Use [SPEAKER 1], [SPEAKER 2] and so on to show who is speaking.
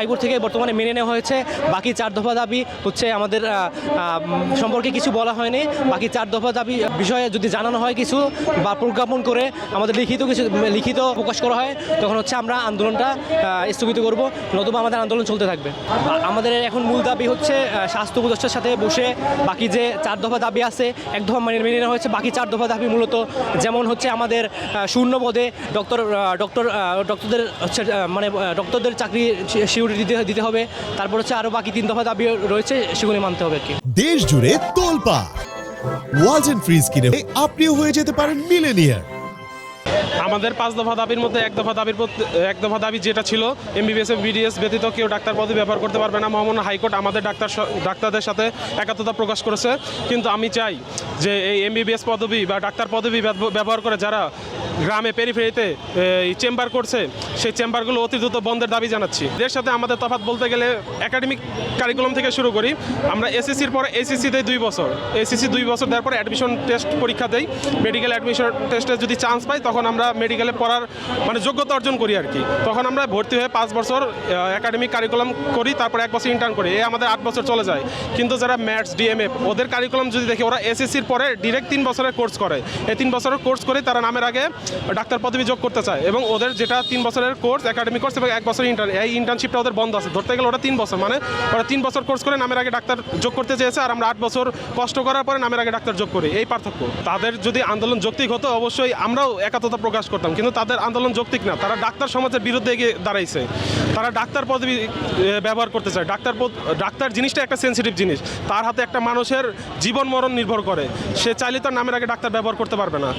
[SPEAKER 1] High court থেকে বর্তমানে মেনে নেওয়া হয়েছে। বাকি চার দফা দাবি হচ্ছে আমাদের সম্পর্কে কিছু বলা হয়নি। বাকি চার দফা দাবি বিষয়ে যদি জানানো হয় কিছু বা প্রজ্ঞাপন করে আমাদের লিখিত কিছু, লিখিত প্রকাশ করা হয়, তখন হচ্ছে আমরা আন্দোলনটা স্থগিত করব। নতুবা আমাদের আন্দোলন চলতে থাকবে। আমাদের এখন মূল দাবি হচ্ছে স্বাস্থ্য উপদেষ্টার সাথে বসে বাকি যে চার দফা দাবি আছে, এক দফা মেনে মেনে নেওয়া হয়েছে। বাকি চার দফা দাবি মূলত যেমন হচ্ছে আমাদের শূন্য পদে ডক্টর ডক্টর ডক্টরদের হচ্ছে মানে ডক্টরদের চাকরি দিতে দিতে হবে। তারপর হচ্ছে আরও বাকি তিন দফা দাবি রয়েছে সেগুলি মানতে হবে আর কি।
[SPEAKER 2] দেশ জুড়ে তোলপা। ওয়ালটন ফ্রিজ কিনে আপনিও হয়ে যেতে পারেন মিলেনিয়ার।
[SPEAKER 3] আমাদের পাঁচ দফা দাবির মধ্যে এক দফা দাবির এক দফা দাবি যেটা ছিল এমবিবিএস বিডিএস ব্যতীত কেউ ডাক্তার পদে ব্যবহার করতে পারবে না। মহামান্য হাইকোর্ট আমাদের ডাক্তার স- ডাক্তারদের সাথে একাত্মতা প্রকাশ করেছে। কিন্তু আমি চাই যে এই এমবিবিএস পদবি বা ডাক্তার পদবি ব্যবহার করে যারা গ্রামে পেরিফেরিতে এই চেম্বার করছে, সেই চেম্বারগুলো অতি দ্রুত বন্ধের দাবি জানাচ্ছি। এর সাথে আমাদের তফাৎ বলতে গেলে একাডেমিক কারিকুলাম থেকে শুরু করি। আমরা এসএসসির পরে এসএসসি দেই দুই বছর। এসএসসি দুই বছর দেওয়ার পরে অ্যাডমিশন টেস্ট পরীক্ষা দেই। মেডিকেল অ্যাডমিশন টেস্টে যদি চান্স পাই, তখন আমরা মেডিকেলে পড়ার মানে যোগ্যতা অর্জন করি আর কি। তখন আমরা ভর্তি হয়ে পাঁচ বছর একাডেমিক কারিকুলাম করি, তারপর এক বছর ইন্টার্ন করি। এই আমাদের আট বছর চলে যায়। কিন্তু যারা ম্যাথস ডিএমএফ ওদের কারিকুলাম যদি দেখি, ওরা এসএসসির পরে ডিরেক্ট তিন বছরের কোর্স করে। এই তিন বছরের কোর্স করে তারা নামের আগে ডাক্তার পদবি যোগ করতে চায় এবং ওদের যেটা তিন বছরের কোর্স একাডেমিক কোর্স এবং এক বছর ইন্টার্ন এই ইন্টার্নশিপটা ওদের বন্ধ আছে। ধরতে গেলে ওরা তিন বছর মানে ওরা তিন বছর কোর্স করে নামের আগে ডাক্তার যোগ করতে চেয়েছে আর আমরা আট বছর কষ্ট করার পরে নামের আগে ডাক্তার যোগ করি। এই পার্থক্য। তাদের যদি আন্দোলন যৌক্তিক হতো, অবশ্যই আমরাও একাত্মতা প্রকাশ করতাম। কিন্তু তাদের আন্দোলন যৌক্তিক না। তারা ডাক্তার সমাজের বিরুদ্ধে এগিয়ে দাঁড়াইছে। তারা ডাক্তার পদবি ব্যবহার করতে চায়। ডাক্তার ডাক্তার জিনিসটা একটা সেন্সিটিভ জিনিস। তার হাতে একটা মানুষের জীবন মরণ নির্ভর করে। সে চাইলে তার নামের আগে ডাক্তার ব্যবহার করতে পারবে না।